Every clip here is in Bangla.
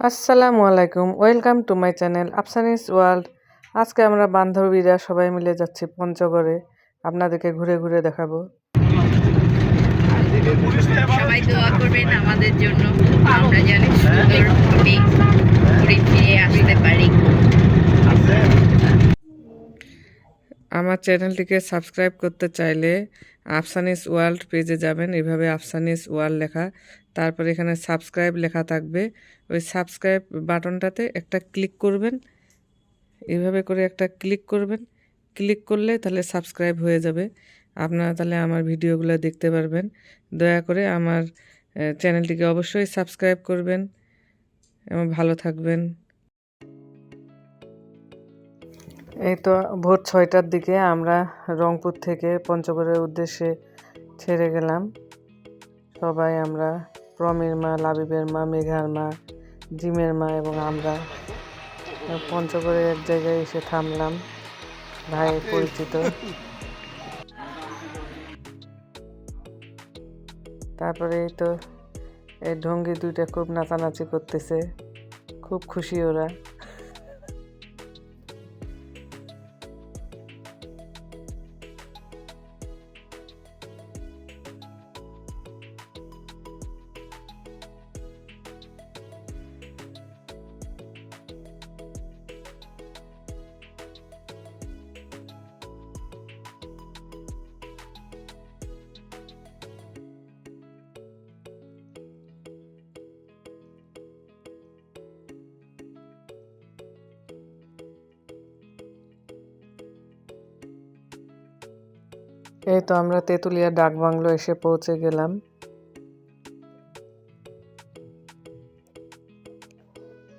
আসসালামু আলাইকুম welcome to my channel Afsani's world. আজকে আমরা বান্ধবীরা সবাই মিলে যাচ্ছি পঞ্চগড়ে। আপনাদেরকে ঘুরে ঘুরে দেখাবো। সবাই দোয়া করবেন আমাদের জন্য। আমরা যেন ফিরে আসতে পারি। আমার চ্যানেলটিকে সাবস্ক্রাইব করতে চাইলে আফসানিস ওয়ার্ল্ড পেজে যাবেন। এভাবে আফসানিস ওয়ার্ল্ড লেখা তারপর এখানে সাবস্ক্রাইব লেখা থাকবে। ওই সাবস্ক্রাইব বাটনটাতে একটা ক্লিক করবেন। এভাবে করে একটা ক্লিক করবেন। ক্লিক করলে তাহলে সাবস্ক্রাইব হয়ে যাবে। আপনারা তাহলে আমার ভিডিওগুলো দেখতে পারবেন। দয়া করে আমার চ্যানেলটিকে অবশ্যই সাবস্ক্রাইব করবেন। এবং ভালো থাকবেন। এই তো ভোর ছয়টার দিকে আমরা রংপুর থেকে পঞ্চগড়ের উদ্দেশ্যে ছেড়ে গেলাম। সবাই আমরা প্রমের মা লাবিবের মা মেঘার মা জিমের মা এবং আমরা। পঞ্চগড়ে এক জায়গায় এসে থামলাম ভাই পরিচিত। তারপরে এই তো এই ঢঙ্গি দুইটা খুব নাচানাচি করতেছে খুব খুশি ওরা। এই তো আমরা তেঁতুলিয়া ডাক বাংলো এসে পৌঁছে গেলাম।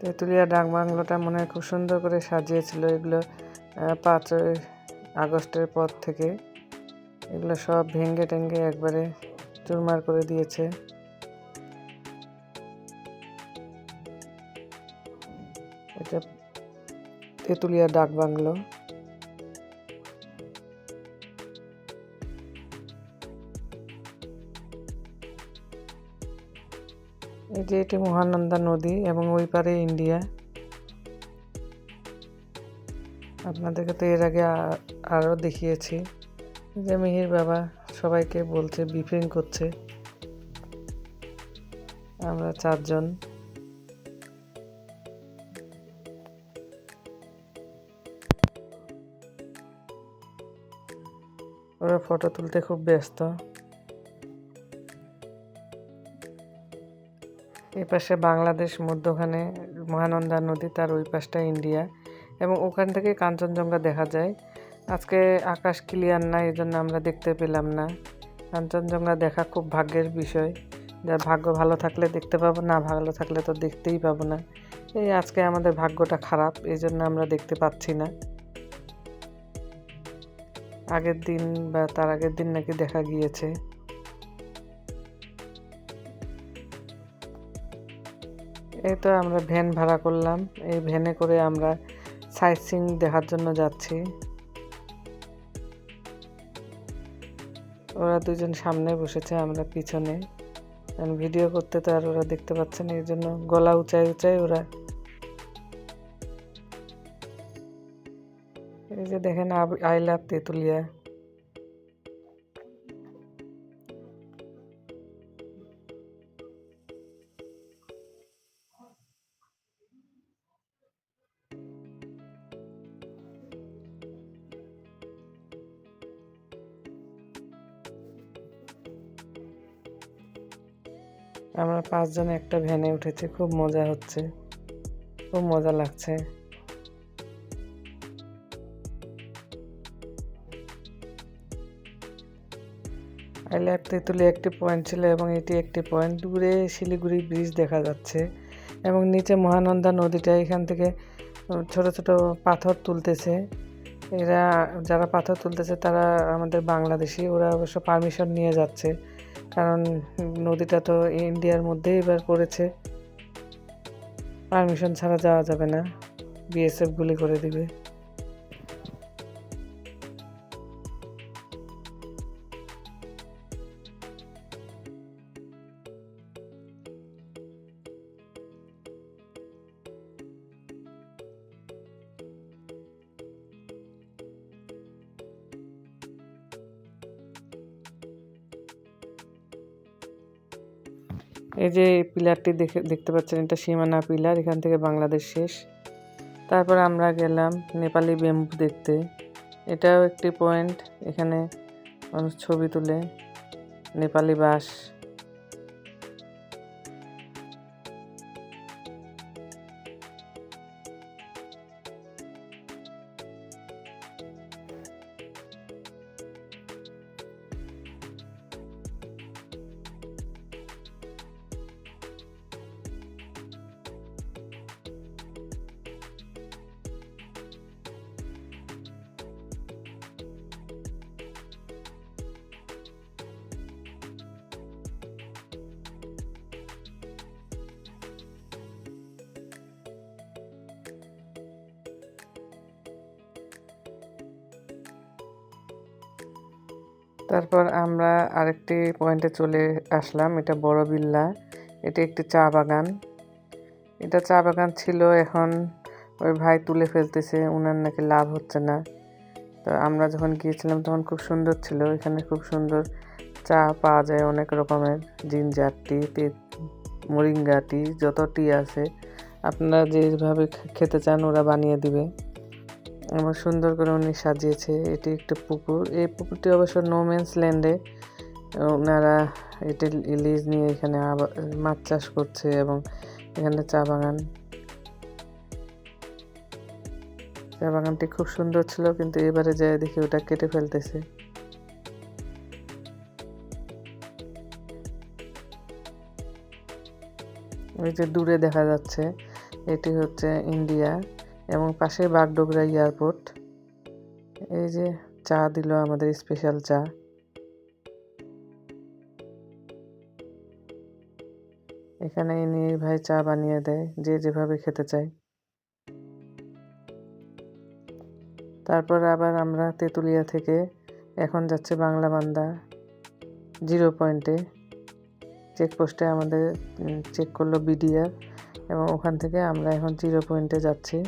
তেঁতুলিয়া ডাক বাংলোটা মনে হয় খুব সুন্দর করে সাজিয়েছিল। এগুলো পাঁচই আগস্টের পর থেকে। এগুলো সব ভেঙ্গে টেঙ্গে একবারে চুরমার করে দিয়েছে। এটা তেঁতুলিয়া ডাক বাংলো। যে এটি মহানন্দা নদী এবং ওই পারে ইন্ডিয়া। আপনাদেরকে তো এর আগে আরও দেখিয়েছি যে মিহির বাবা সবাইকে বলছে, ব্রিফিং করছে। আমরা চারজন। ওরা ফটো তুলতে খুব ব্যস্ত। এই পাশে বাংলাদেশ মধ্যখানে মহানন্দা নদী, তার ওই পাশটা ইন্ডিয়া এবং ওখান থেকে কাঞ্চনজঙ্ঘা দেখা যায়। আজকে আকাশ ক্লিয়ার না এই জন্য আমরা দেখতে পেলাম না। কাঞ্চনজঙ্ঘা দেখা খুব ভাগ্যের বিষয়। যার ভাগ্য ভালো থাকলে দেখতে পাবো, না ভালো থাকলে তো দেখতেই পাবো না। এই আজকে আমাদের ভাগ্যটা খারাপ এই জন্য আমরা দেখতে পাচ্ছি না। আগের দিন বা তার আগের দিন নাকি দেখা গিয়েছে। এই তো আমরা ভ্যান ভাড়া করলাম। এই ভ্যানে করে আমরা সাইট সিং দেখার জন্য যাচ্ছি। ওরা দুজন সামনে বসেছে, আমরা পিছনে। কারণ ভিডিও করতে তো আর ওরা দেখতে পাচ্ছে না, এই জন্য গলা উঁচাই উঁচাই ওরা এই যে দেখেন আই লাভ তেঁতুলিয়া। আমরা পাঁচজন একটা ভ্যানে উঠেছি, খুব মজা হচ্ছে। খুব মজা লাগছে। আই লাভ তেঁতুলি একটি পয়েন্ট ছিল এবং এটি একটি পয়েন্ট। দূরে শিলিগুড়ি ব্রিজ দেখা যাচ্ছে এবং নিচে মহানন্দা নদীটা এখান থেকে ছোট ছোট পাথর তুলতেছে। এরা, যারা পাথর তুলতেছে তারা আমাদের বাংলাদেশি, ওরা অবশ্য পারমিশন নিয়ে যাচ্ছে। কারণ নদীটা তো ইন্ডিয়ার মধ্যে এবার পড়েছে। পারমিশন ছাড়া যাওয়া যাবে না। বিএসএফ গুলি করে দিবে। এই যে পিলারটি দেখে, দেখতে পাচ্ছেন, এটা সীমানা পিলার, এখান থেকে বাংলাদেশ শেষ। তারপর আমরা গেলাম নেপালি বেম্বু দেখতে। এটাও একটি পয়েন্ট, এখানে মানুষ ছবি তুলে, নেপালি বাস। তারপর আমরা আরেকটি পয়েন্টে চলে আসলাম, এটা বড় বিল্লা। এটি একটি চা বাগান। এটা চা বাগান ছিল এখন ওই ভাই তুলে ফেলতেছে ওনার নাকি লাভ হচ্ছে না। তো আমরা যখন গিয়েছিলাম তখন খুব সুন্দর ছিল, এখানে খুব সুন্দর চা পাওয়া যায় অনেক রকমের। জিঞ্জার টি মরিঙ্গা টি যত টি আছে, আপনারা যেভাবে খেতে চান ওরা বানিয়ে দিবে। আমার সুন্দর করে উনি সাজিয়েছে। এটি একটা পুকুর। এই পুকুরটি অবশ্য নোম্যান্স ল্যান্ডে ওনারা এটি লিজ নিয়ে এখানে আবা- মাছ চাষ করছে এবং এখানে চা বাগান। চা বাগানটি খুব সুন্দর ছিল, কিন্তু এবারে যায় দেখি ওটা কেটে ফেলতেছে। ওই যে দূরে দেখা যাচ্ছে, এটি হচ্ছে ইন্ডিয়া। এবং পাশে বাগডোগরা এয়ারপোর্ট। এই যে চা দিল আমাদের স্পেশাল চা। এখানে ইনি ভাই চা বানিয়ে দেয়, যে যেভাবে খেতে চায়। তারপর আবার আমরা তেঁতুলিয়া থেকে এখন যাচ্ছে বাংলা বান্দা জিরো পয়েন্টে। চেকপোস্টে আমাদের চেক করল বিডিআর এবং ওখান থেকে আমরা এখন জিরো পয়েন্টে যাচ্ছি।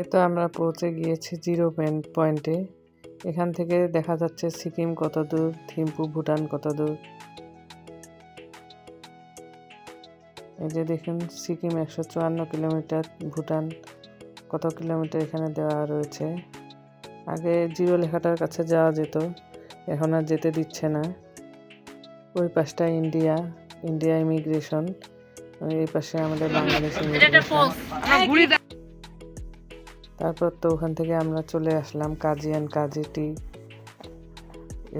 এই তো আমরা পৌঁছে গিয়েছি জিরো পয়েন্ট পয়েন্টে। এখান থেকে দেখা যাচ্ছে সিকিম কত দূর থিম্পু ভুটান কত দূর। এই যে দেখুন সিকিম একশো চুয়ান্ন কিলোমিটার ভুটান কত কিলোমিটার এখানে দেওয়া রয়েছে। আগে জিরো লেখাটার কাছে যাওয়া যেত এখন আর যেতে দিচ্ছে না। ওই পাশটা ইন্ডিয়া ইন্ডিয়া ইমিগ্রেশন এই পাশে আমাদের বাংলাদেশ ইমিগ্রেশন। তারপর তো ওখান থেকে আমরা চলে আসলাম কাজী অ্যান্ড কাজী টি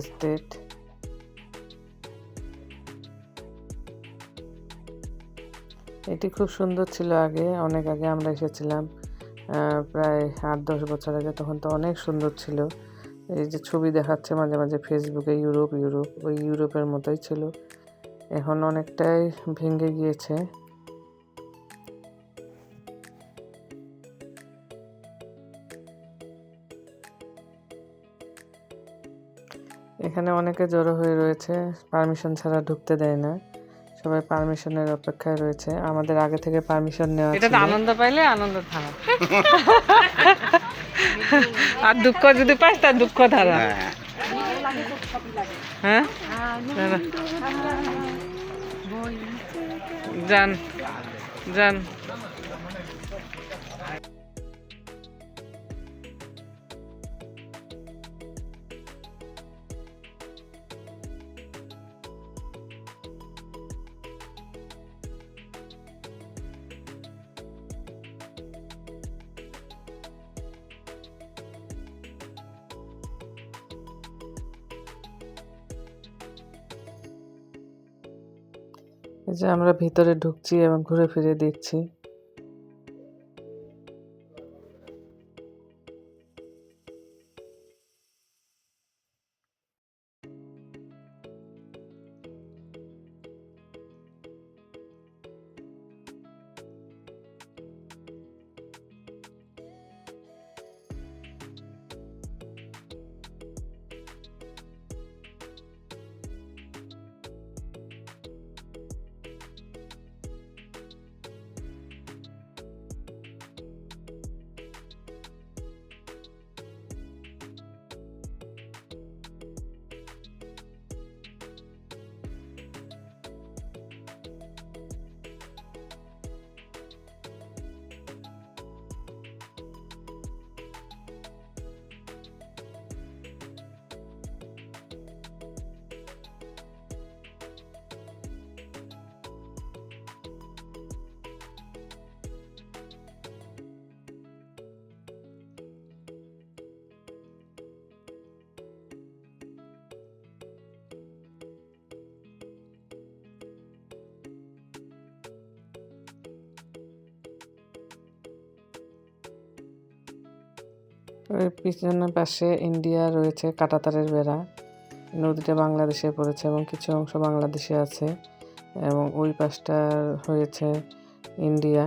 স্টেট এটি খুব সুন্দর ছিল আগে, অনেক আগে আমরা এসেছিলাম। প্রায় আট দশ বছর আগে, তখন তো অনেক সুন্দর ছিল। এই যে ছবি দেখাচ্ছে মাঝে মাঝে ফেসবুকে ইউরোপ ইউরোপ, ওই ইউরোপের মতোই ছিল। এখন অনেকটাই ভেঙে গিয়েছে। এখানে অনেকে জড়ো হয়ে রয়েছে পারমিশন ছাড়া ঢুকতে দেয় না। সবাই পারমিশনের অপেক্ষায় রয়েছে। আমাদের আগে থেকে পারমিশন নেওয়া এটা আনন্দ পাইলে আনন্দ ধারা আর দুঃখ যদি পাস তার দুঃখ ধারা। হ্যাঁ। না। যান যান। এই যে আমরা ভিতরে ঢুকছি এবং ঘুরে ফিরে দেখছি। পিছনের পাশে ইন্ডিয়া রয়েছে, কাটাতারের বেড়া। নদীটা বাংলাদেশে পড়েছে এবং কিছু অংশ বাংলাদেশে আছে এবং ওই পাশটা হয়েছে ইন্ডিয়া।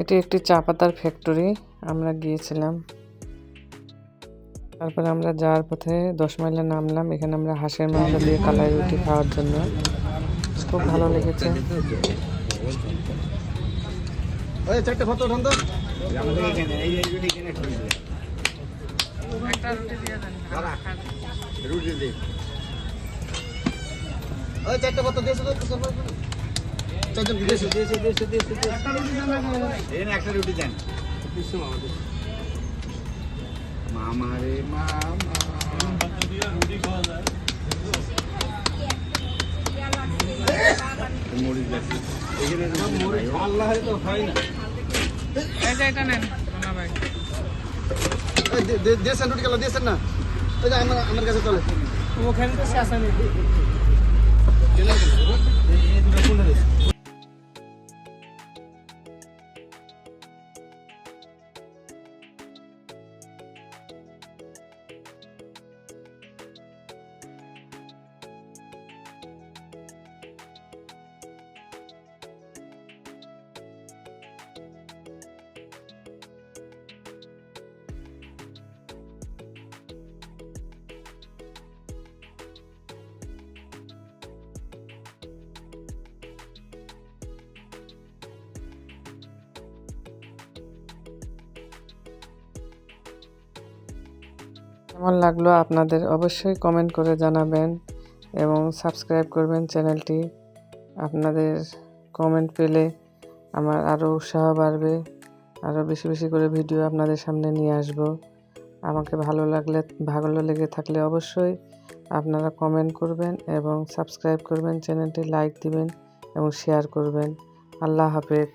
এটি একটি চা পাতার ফ্যাক্টরি আমরা গিয়েছিলাম। তারপরে আমরা যাওয়ার পথে দশ মাইলে নামলাম, এখানে আমরা হাঁসের মাংস দিয়ে কালাই রুটি খাওয়ার জন্য। খুব ভালো লেগেছে। তো। ওই চারটে ফটো দিয়েছ চারজন দিয়েছ দিয়েছ দিয়েছ দিয়েছ একটা রুটি দেন মামা রে মামা। মরিচ দেখি। এখানে আল্লাহ তো হয় না। এই যে এটা নেন সোনা ভাই। দিয়েছেন রুটি গেল দিয়েছেন না। ওই যে আমার আমার কাছে চলে। ওখানে তো শেষ হয়নি কেমন লাগল আপনাদের অবশ্যই কমেন্ট করে জানাবেন এবং সাবস্ক্রাইব করবেন চ্যানেলটি আপনাদের কমেন্ট পেলে আমার আরও উৎসাহ বাড়বে আরও বেশি বেশি করে ভিডিও আপনাদের সামনে নিয়ে আসব। আমাকে ভালো লাগলে, ভালো লেগে থাকলে অবশ্যই আপনারা কমেন্ট করবেন এবং সাবস্ক্রাইব করবেন চ্যানেলটি লাইক দিবেন এবং শেয়ার করবেন। আল্লাহ হাফেজ।